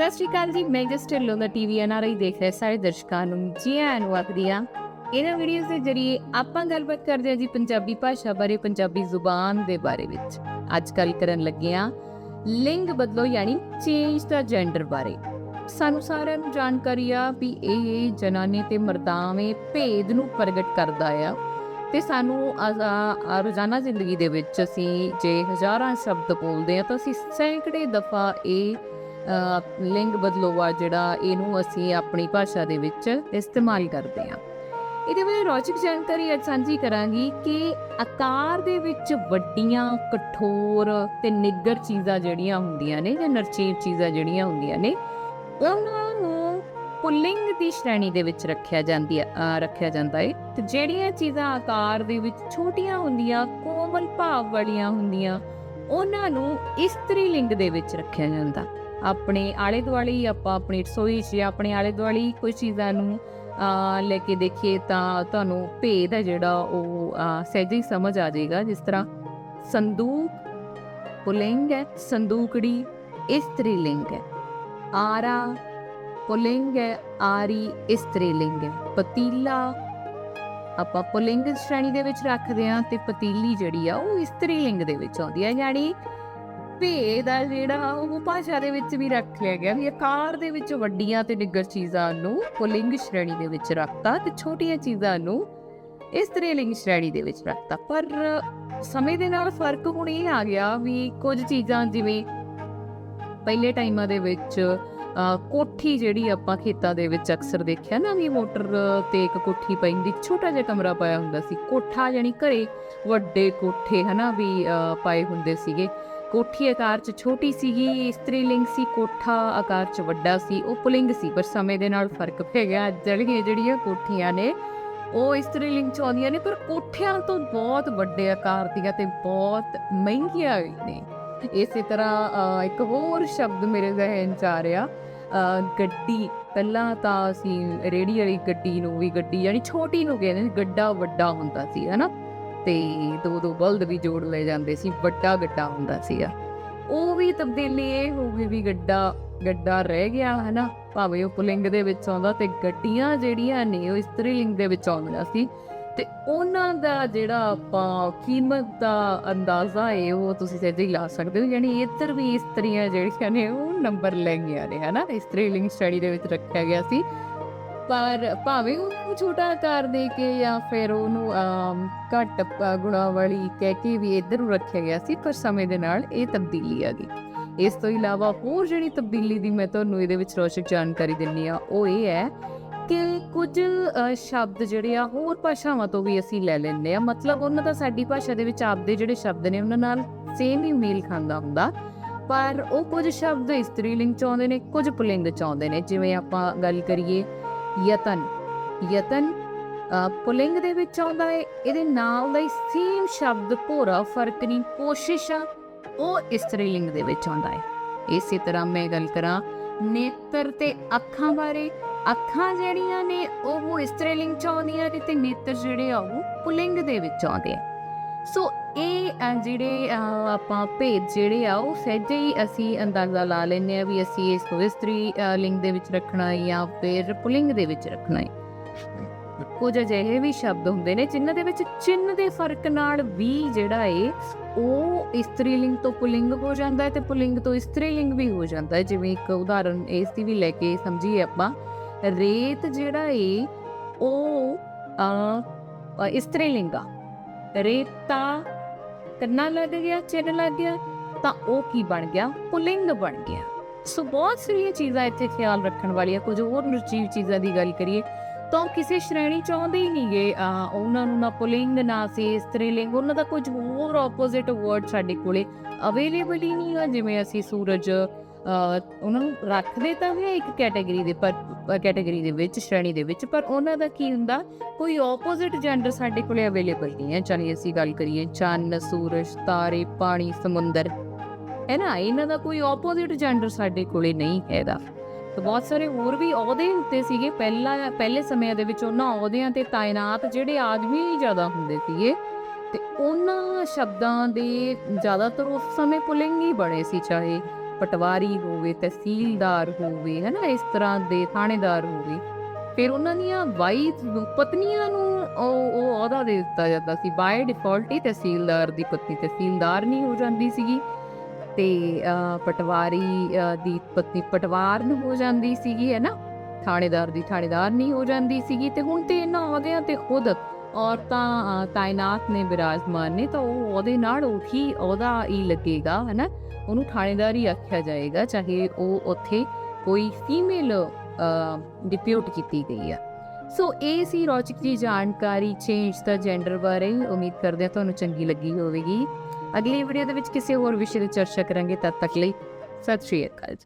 ਸਤਿ ਸ਼੍ਰੀ ਅਕਾਲ ਜੀ, ਮੈਂ ਜਸਟ ਢਿੱਲੋਂ ਦਾ ਟੀਵੀ ਐਨਆਰਆਈ ਦੇਖ ਰਹੇ ਸਾਰੇ ਦਰਸ਼ਕਾਂ ਨੂੰ, ਜੀ ਆਇਆਂ ਨੂੰ ਆਖਦੀ ਹਾਂ। ਇਹਨਾਂ ਵੀਡੀਓਜ਼ ਦੇ ਜਰੀਏ ਆਪਾਂ ਗੱਲਬਾਤ ਕਰਦੇ ਹਾਂ ਜੀ ਪੰਜਾਬੀ ਭਾਸ਼ਾ ਬਾਰੇ, ਪੰਜਾਬੀ ਜ਼ੁਬਾਨ ਦੇ ਬਾਰੇ ਵਿੱਚ। ਅੱਜ ਕੱਲ ਕਰਨ ਲੱਗੇ ਹਾਂ ਲਿੰਗ ਬਦਲੋ ਯਾਨੀ ਚੇਂਜ ਦਾ ਜੈਂਡਰ ਬਾਰੇ। ਸਾਨੂੰ ਸਾਰਿਆਂ ਨੂੰ ਜਾਣਕਾਰੀ ਆ ਵੀ ਇਹ ਜਨਾਨੇ ਤੇ ਮਰਦਾਵੇਂ ਭੇਦ ਨੂੰ ਪ੍ਰਗਟ ਕਰਦਾ ਆ। ਤੇ ਸਾਨੂੰ ਰੋਜ਼ਾਨਾ ਜ਼ਿੰਦਗੀ ਦੇ ਵਿੱਚ ਅਸੀਂ ਜੇ ਹਜ਼ਾਰਾਂ ਸ਼ਬਦ ਬੋਲਦੇ ਆ ਤਾਂ ਅਸੀਂ ਸੈਂਕੜੇ ਦਫਾ ਇਹ ਲਿੰਗ ਬਦਲੋਵਾ ਜਿਹੜਾ ਇਹਨੂੰ ਅਸੀਂ ਆਪਣੀ ਭਾਸ਼ਾ ਦੇ ਵਿੱਚ ਇਸਤੇਮਾਲ ਕਰਦੇ ਹਾਂ। ਇਹਦੇ ਬਾਰੇ ਰੌਚਕ ਜਾਣਕਾਰੀ ਅੱਜ ਸਾਂਝੀ ਕਰਾਂਗੀ ਕਿ ਆਕਾਰ ਦੇ ਵਿੱਚ ਵੱਡੀਆਂ, ਕਠੋਰ ਤੇ ਨਿੱਗਰ ਚੀਜ਼ਾਂ ਜਿਹੜੀਆਂ ਹੁੰਦੀਆਂ ਨੇ ਜਾਂ ਨਰਚੀਰ ਚੀਜ਼ਾਂ ਜਿਹੜੀਆਂ ਹੁੰਦੀਆਂ ਨੇ, ਉਹਨਾਂ ਨੂੰ ਪੁਲਿੰਗ ਦੀ ਸ਼੍ਰੇਣੀ ਦੇ ਵਿੱਚ ਰੱਖਿਆ ਜਾਂਦੀ ਹੈ ਰੱਖਿਆ ਜਾਂਦਾ ਹੈ ਤੇ ਜਿਹੜੀਆਂ ਚੀਜ਼ਾਂ ਆਕਾਰ ਦੇ ਵਿੱਚ ਛੋਟੀਆਂ ਹੁੰਦੀਆਂ, ਕੋਮਲ ਭਾਵ ਵਾਲੀਆਂ ਹੁੰਦੀਆਂ, ਉਹਨਾਂ ਨੂੰ ਇਸਤਰੀ ਲਿੰਗ ਦੇ ਵਿੱਚ ਰੱਖਿਆ ਜਾਂਦਾ। ਆਪਣੇ ਆਲੇ ਦੁਆਲੇ ਆਪਾਂ ਆਪਣੀ ਰਸੋਈ 'ਚ ਜਾਂ ਆਪਣੇ ਆਲੇ ਦੁਆਲੇ ਹੀ ਕੋਈ ਚੀਜ਼ਾਂ ਨੂੰ ਲੈ ਕੇ ਦੇਖੀਏ ਤਾਂ ਤੁਹਾਨੂੰ ਭੇਦ ਹੈ ਜਿਹੜਾ ਉਹ ਅ, ਸਹਿਜੇ ਹੀ ਸਮਝ ਆ ਜਾਏਗਾ। ਜਿਸ ਤਰ੍ਹਾਂ ਸੰਦੂਕ ਪੁਲਿੰਗ ਹੈ ਸੰਦੂਕੜੀ ਇਸਤਰੀ ਲਿੰਗ ਹੈ। ਆਰਾ ਪੁਲਿੰਗ ਹੈ ਆਰੀ ਇਸਤਰੀ ਲਿੰਗ ਹੈ। ਪਤੀਲਾ ਆਪਾਂ ਪੁਲਿੰਗ ਸ਼੍ਰੇਣੀ ਦੇ ਵਿੱਚ ਰੱਖਦੇ ਹਾਂ ਤੇ ਪਤੀਲੀ ਜਿਹੜੀ ਆ ਉਹ ਇਸਤਰੀ ਲਿੰਗ ਦੇ ਵਿੱਚ ਆਉਂਦੀ ਹੈ ਯਾਨੀ ਭੇਦ ਆ ਜਿਹੜਾ, ਉਹ ਭਾਸ਼ਾ ਦੇ ਵਿੱਚ ਵੀ ਰੱਖ ਲਿਆ ਗਿਆ ਵੀ ਆਕਾਰ ਦੇ ਵਿੱਚ ਵੱਡੀਆਂ ਤੇ ਨਿੱਗਰ ਚੀਜ਼ਾਂ ਨੂੰ ਪੁਲਿੰਗ ਸ਼੍ਰੇਣੀ ਦੇ ਵਿੱਚ ਰੱਖਤਾ ਤੇ ਛੋਟੀਆਂ ਚੀਜ਼ਾਂ ਨੂੰ ਇਸਤਰੀ ਸ਼੍ਰੇਣੀ ਦੇ ਵਿੱਚ ਰੱਖਤਾ। ਪਰ ਸਮੇਂ ਦੇ ਨਾਲ ਫ਼ਰਕ ਹੁਣ ਇਹ ਆ ਗਿਆ ਵੀ ਕੁਝ ਚੀਜ਼ਾਂ ਜਿਵੇਂ ਪਹਿਲੇ ਟਾਈਮਾਂ ਦੇ ਵਿੱਚ ਕੋਠੀ ਜਿਹੜੀ ਆਪਾਂ ਖੇਤਾਂ ਦੇ ਵਿੱਚ ਅਕਸਰ ਦੇਖਿਆ ਨਾ ਵੀ ਮੋਟਰ ਤੇ ਇੱਕ ਕੋਠੀ ਪੈਂਦੀ, ਛੋਟਾ ਜਿਹਾ ਕਮਰਾ ਪਾਇਆ ਹੁੰਦਾ ਸੀ। ਕੋਠਾ ਯਾਨੀ ਘਰੇ ਵੱਡੇ ਕੋਠੇ ਹਨਾ ਵੀ ਪਾਏ ਹੁੰਦੇ ਸੀਗੇ। ਕੋਠੀ ਆਕਾਰ 'ਚ ਛੋਟੀ ਸੀਗੀ ਇਸਤਰੀ ਲਿੰਗ ਸੀ ਕੋਠਾ ਆਕਾਰ 'ਚ ਵੱਡਾ ਸੀ ਉਹ ਪੁਲਿੰਗ ਸੀ ਪਰ ਸਮੇਂ ਦੇ ਨਾਲ ਫ਼ਰਕ ਪੈ ਗਿਆ। ਅੱਜ ਜਿਹੜੀਆਂ ਜਿਹੜੀਆਂ ਕੋਠੀਆਂ ਨੇ ਉਹ ਇਸਤਰੀ ਲਿੰਗ 'ਚ ਆਉਂਦੀਆਂ ਨੇ ਪਰ ਕੋਠਿਆਂ ਤੋਂ ਬਹੁਤ ਵੱਡੇ ਆਕਾਰ ਦੀਆਂ ਤੇ ਬਹੁਤ ਮਹਿੰਗੀਆਂ ਵੀ ਨੇ। ਇਸੇ ਤਰ੍ਹਾਂ ਅ, ਇੱਕ ਹੋਰ ਸ਼ਬਦ ਮੇਰੇ ਜ਼ਿਹਨ 'ਚ ਆ ਰਿਹਾ ਗੱਡੀ। ਪਹਿਲਾਂ ਤਾਂ ਅਸੀਂ ਰੇੜੀ ਵਾਲੀ ਗੱਡੀ ਨੂੰ ਵੀ ਗੱਡੀ ਯਾਨੀ ਛੋਟੀ ਨੂੰ ਕਹਿੰਦੇ ਗੱਡਾ ਵੱਡਾ ਹੁੰਦਾ ਸੀ ਹਨਾ? ਤੇ ਦੋ ਦੋ ਬਲਦ ਵੀ ਜੋੜ ਲਏ ਜਾਂਦੇ ਸੀ, ਵੱਡਾ ਗੱਡਾ ਹੁੰਦਾ ਸੀਗਾ। ਉਹ ਵੀ ਤਬਦੀਲੀ ਇਹ ਹੋ ਗਈ ਵੀ ਗੱਡਾ ਗੱਡਾ ਰਹਿ ਗਿਆ, ਹਨਾ? ਭਾਵੇਂ ਉਹ ਪੁਲਿੰਗ ਦੇ ਵਿੱਚ ਆਉਂਦਾ ਤੇ ਗੱਡੀਆਂ ਜਿਹੜੀਆਂ ਨੇ ਉਹ ਇਸਤਰੀ ਲਿੰਗ ਦੇ ਵਿੱਚ ਆਉਂਦੀਆਂ ਸੀ। ਤੇ ਉਹਨਾਂ ਦਾ ਜਿਹੜਾ ਆਪਾਂ ਕੀਮਤ ਦਾ ਅੰਦਾਜ਼ਾ ਹੈ ਉਹ ਤੁਸੀਂ ਸਹਿਜੇ ਹੀ ਲਾ ਸਕਦੇ ਹੋ, ਯਾਨੀ ਇੱਧਰ ਵੀ ਇਸਤਰੀਆਂ ਜਿਹੜੀਆਂ ਨੇ ਉਹ ਨੰਬਰ ਲੈ ਗਈਆਂ ਨੇ, ਹਨਾ? ਇਸਤਰੀ ਲਿੰਗ ਸਟੱਡੀ ਦੇ ਵਿੱਚ ਰੱਖਿਆ ਗਿਆ ਸੀ। ਪਰ ਭਾਵੇਂ ਉਹਨੂੰ ਛੋਟਾ ਆਕਾਰ ਦੇ ਕੇ ਜਾਂ ਫਿਰ ਉਹਨੂੰ ਘੱਟ ਗੁਣਾ ਵਾਲੀ ਕਹਿ ਕੇ ਵੀ ਇੱਧਰ ਨੂੰ ਰੱਖਿਆ ਗਿਆ ਸੀ, ਪਰ ਸਮੇਂ ਦੇ ਨਾਲ ਇਹ ਤਬਦੀਲੀ ਆ ਗਈ। ਇਸ ਤੋਂ ਇਲਾਵਾ ਹੋਰ ਜਿਹੜੀ ਤਬਦੀਲੀ ਦੀ ਮੈਂ ਤੁਹਾਨੂੰ ਇਹਦੇ ਵਿੱਚ ਰੋਚਕ ਜਾਣਕਾਰੀ ਦਿੰਨੀ ਆ ਉਹ ਇਹ ਹੈ ਕਿ ਕੁਝ ਸ਼ਬਦ ਜਿਹੜੇ ਆ, ਹੋਰ ਭਾਸ਼ਾਵਾਂ ਤੋਂ ਵੀ ਅਸੀਂ ਲੈ ਲੈਂਦੇ ਆ ਮਤਲਬ ਉਹਨਾਂ ਦਾ ਸਾਡੀ ਭਾਸ਼ਾ ਦੇ ਵਿੱਚ ਆਪਦੇ ਜਿਹੜੇ ਸ਼ਬਦ ਨੇ, ਉਹਨਾਂ ਨਾਲ ਸੇਮ ਹੀ ਮੇਲ ਖਾਂਦਾ ਹੁੰਦਾ। ਪਰ ਉਹ ਕੁਝ ਸ਼ਬਦ ਇਸਤਰੀ ਲਿੰਗ ਚ ਨੇ, ਕੁਝ ਪੁਲਿੰਗ ਚਾਹੁੰਦੇ ਨੇ। ਜਿਵੇਂ ਆਪਾਂ ਗੱਲ ਕਰੀਏ ਯਤਨ। ਯਤਨ ਪੁਲਿੰਗ ਦੇ ਵਿੱਚ ਆਉਂਦਾ ਹੈ ਇਹਦੇ ਨਾਲ ਦਾ ਹੀ ਸੇਮ ਸ਼ਬਦ ਭੋਰਾ ਫ਼ਰਕ ਨਹੀਂ ਕੋਸ਼ਿਸ਼ ਆ। ਉਹ ਇਸਤਰੀ ਲਿੰਗ ਦੇ ਵਿੱਚ ਆਉਂਦਾ ਹੈ ਇਸੇ ਤਰ੍ਹਾਂ ਮੈਂ ਗੱਲ ਕਰਾਂ ਨੇਤਰ ਤੇ ਅੱਖਾਂ ਬਾਰੇ। ਅੱਖਾਂ ਜਿਹੜੀਆਂ ਨੇ, ਉਹ ਇਸਤਰੀ ਲਿੰਗ ਚ ਆਉਂਦੀਆਂ ਨੇ ਤੇ ਨੇਤਰ ਜਿਹੜੇ ਆ, ਉਹ ਪੁਲਿੰਗ ਦੇ ਵਿੱਚ ਆਉਂਦੇ ਆ। ਸੋ ਇਹ ਅ, ਜਿਹੜੇ ਅ, ਆਪਾਂ ਭੇਦ ਜਿਹੜੇ ਆ ਉਹ ਸਹਿਜੇ ਹੀ ਅਸੀਂ ਅੰਦਾਜ਼ਾ ਲਾ ਲੈਂਦੇ ਆ ਵੀ ਅਸੀਂ ਇਸ ਨੂੰ ਇਸਤਰੀ ਅ, ਲਿੰਗ ਦੇ ਵਿੱਚ ਰੱਖਣਾ ਹੈ ਜਾਂ ਫਿਰ ਪੁਲਿੰਗ ਦੇ ਵਿੱਚ ਰੱਖਣਾ ਹੈ। ਕੁਝ ਅਜਿਹੇ ਵੀ ਸ਼ਬਦ ਹੁੰਦੇ ਨੇ ਜਿਨ੍ਹਾਂ ਦੇ ਵਿੱਚ ਚਿੰਨ੍ਹ ਦੇ ਫ਼ਰਕ ਨਾਲ ਵੀ ਜਿਹੜਾ ਏ ਉਹ ਇਸਤਰੀ ਲਿੰਗ ਤੋਂ ਪੁਲਿੰਗ ਹੋ ਜਾਂਦਾ ਹੈ ਤੇ ਪੁਲਿੰਗ ਤੋਂ ਇਸਤਰੀ ਲਿੰਗ ਵੀ ਹੋ ਜਾਂਦਾ ਹੈ। ਜਿਵੇਂ ਇੱਕ ਉਦਾਹਰਨ ਇਸ ਦੀ ਵੀ ਲੈ ਕੇ ਸਮਝੀਏ ਆਪਾਂ। ਰੇਤ ਜਿਹੜਾ ਏ ਉਹ ਅ, ਅ, ਇਸਤਰੀ ਲਿੰਗ ਆ। ਰੇਤਾ ਕੰਨਾ ਲੱਗ ਗਿਆ ਚਿੰਨ ਲੱਗ ਗਿਆ, ਤਾਂ ਉਹ ਕੀ ਬਣ ਗਿਆ? ਪੁਲਿੰਗ ਬਣ ਗਿਆ। ਸੋ ਬਹੁਤ ਸਾਰੀਆਂ ਚੀਜ਼ਾਂ ਇੱਥੇ ਖਿਆਲ ਰੱਖਣ ਵਾਲੀਆਂ, ਕੁਝ ਹੋਰ ਨਿਰਜੀਵ ਚੀਜ਼ਾਂ ਦੀ ਗੱਲ ਕਰੀਏ, ਤਾਂ ਉਹ ਕਿਸੇ ਸ਼੍ਰੇਣੀ ਚ ਆਉਂਦੇ ਹੀ ਨਹੀਂਗੇ। ਉਹਨਾਂ ਨੂੰ ਨਾ ਪੁਲਿੰਗ, ਨਾ ਸੀ ਇਸਤਰੀ ਉਹਨਾਂ ਦਾ ਕੁਝ ਹੋਰ ਆਪੋਜ਼ਿਟ ਵਰਡ ਸਾਡੇ ਕੋਲੇ ਅਵੇਲੇਬਲ ਹੀ ਨਹੀਂ ਆ, ਜਿਵੇਂ ਅਸੀਂ ਸੂਰਜ ਉਹਨਾਂ ਨੂੰ ਰੱਖਦੇ ਤਾਂ ਹੈ ਇੱਕ ਕੈਟਾਗਰੀ ਦੇ, ਪਰ ਕੈਟਾਗਰੀ ਦੇ ਵਿੱਚ, ਸ਼੍ਰੇਣੀ ਦੇ ਵਿੱਚ, ਪਰ ਉਹਨਾਂ ਦਾ ਕੀ ਹੁੰਦਾ, ਕੋਈ ਆਪੋਜ਼ਿਟ ਜੈਂਡਰ ਸਾਡੇ ਕੋਲੇ ਅਵੇਲੇਬਲ ਨਹੀਂ ਹੈ। ਚਾਹੇ ਅਸੀਂ ਗੱਲ ਕਰੀਏ ਚੰਨ, ਸੂਰਜ, ਤਾਰੇ, ਪਾਣੀ, ਸਮੁੰਦਰ, ਹੈ ਨਾ? ਇਹਨਾਂ ਦਾ ਕੋਈ ਆਪੋਜ਼ਿਟ ਜੈਂਡਰ ਸਾਡੇ ਕੋਲੇ ਨਹੀਂ ਹੈਗਾ। ਤੇ ਬਹੁਤ ਸਾਰੇ ਹੋਰ ਵੀ ਅਹੁਦੇ ਹੁੰਦੇ ਸੀਗੇ। ਪਹਿਲਾਂ, ਪਹਿਲੇ ਸਮਿਆਂ ਦੇ ਵਿੱਚ ਉਹਨਾਂ ਅਹੁਦਿਆਂ ਤੇ ਤਾਇਨਾਤ ਜਿਹੜੇ ਆਦਮੀ ਹੀ ਜ਼ਿਆਦਾ ਹੁੰਦੇ ਸੀਗੇ, ਤੇ ਉਹਨਾਂ ਸ਼ਬਦਾਂ ਦੇ ਜ਼ਿਆਦਾਤਰ ਉਸ ਸਮੇਂ ਪੁਲਿੰਗ ਹੀ ਬਣੇ ਸੀ, ਚਾਹੇ ਪਟਵਾਰੀ ਹੋਵੇ, ਤਹਿਸੀਲਦਾਰ ਹੋਵੇ ਹੈ ਨਾ ਇਸ ਤਰ੍ਹਾਂ ਦੇ ਥਾਣੇਦਾਰ ਹੋਵੇ, ਫਿਰ ਉਹਨਾਂ ਦੀਆਂ ਵਾਈਫ ਪਤਨੀਆਂ ਨੂੰ ਉਹ ਉਹ ਅਹੁਦਾ ਦੇ ਦਿੱਤਾ ਜਾਂਦਾ ਸੀ। ਬਾਈ ਡਿਫਾਲਟ ਹੀ ਤਹਿਸੀਲਦਾਰ ਦੀ ਪਤਨੀ, ਤਹਿਸੀਲਦਾਰ ਨਹੀਂ ਹੋ ਜਾਂਦੀ ਸੀਗੀ ਤੇ ਪਟਵਾਰੀ ਦੀ ਪਤਨੀ ਪਟਵਾਰ ਨੂੰ ਹੋ ਜਾਂਦੀ ਸੀਗੀ ਹੈ ਨਾ ਥਾਣੇਦਾਰ ਦੀ ਥਾਣੇਦਾਰ ਨਹੀਂ ਹੋ ਜਾਂਦੀ ਸੀਗੀ ਤੇ ਹੁਣ ਤੇ ਇਹਨਾਂ ਅਹੁਦਿਆਂ ਤੇ ਖੁਦ ਔਰਤਾਂ ਤਾਇਨਾਤ ਨੇ ਬਿਰਾਜਮਾਨ ਨੇ, ਤਾਂ ਉਹ ਉਹਦੇ ਨਾਲ ਉਹੀ ਉਹਦਾ ਹੀ ਲੱਗੇਗਾ ਹੈ ਨਾ ਉਹਨੂੰ ਥਾਣੇਦਾਰ ਹੀ ਆਖਿਆ ਜਾਏਗਾ, ਚਾਹੇ ਉਹ ਉੱਥੇ ਕੋਈ ਫੀਮੇਲ ਡਿਪਿਊਟ ਕੀਤੀ ਗਈ ਆ। ਸੋ ਇਹ ਸੀ ਰੌਚਕ ਜੀ ਜਾਣਕਾਰੀ ਚੇਂਜ ਦਾ ਜੈਂਡਰ ਬਾਰੇ। ਉਮੀਦ ਕਰਦੇ ਹਾਂ ਤੁਹਾਨੂੰ ਚੰਗੀ ਲੱਗੀ ਹੋਵੇਗੀ। ਅਗਲੀ ਵੀਡੀਓ ਦੇ ਵਿੱਚ ਕਿਸੇ ਹੋਰ ਵਿਸ਼ੇ ਤੇ ਚਰਚਾ ਕਰਾਂਗੇ, ਤਦ ਤੱਕ ਲਈ ਸਤਿ ਸ਼੍ਰੀ ਅਕਾਲ ਜੀ।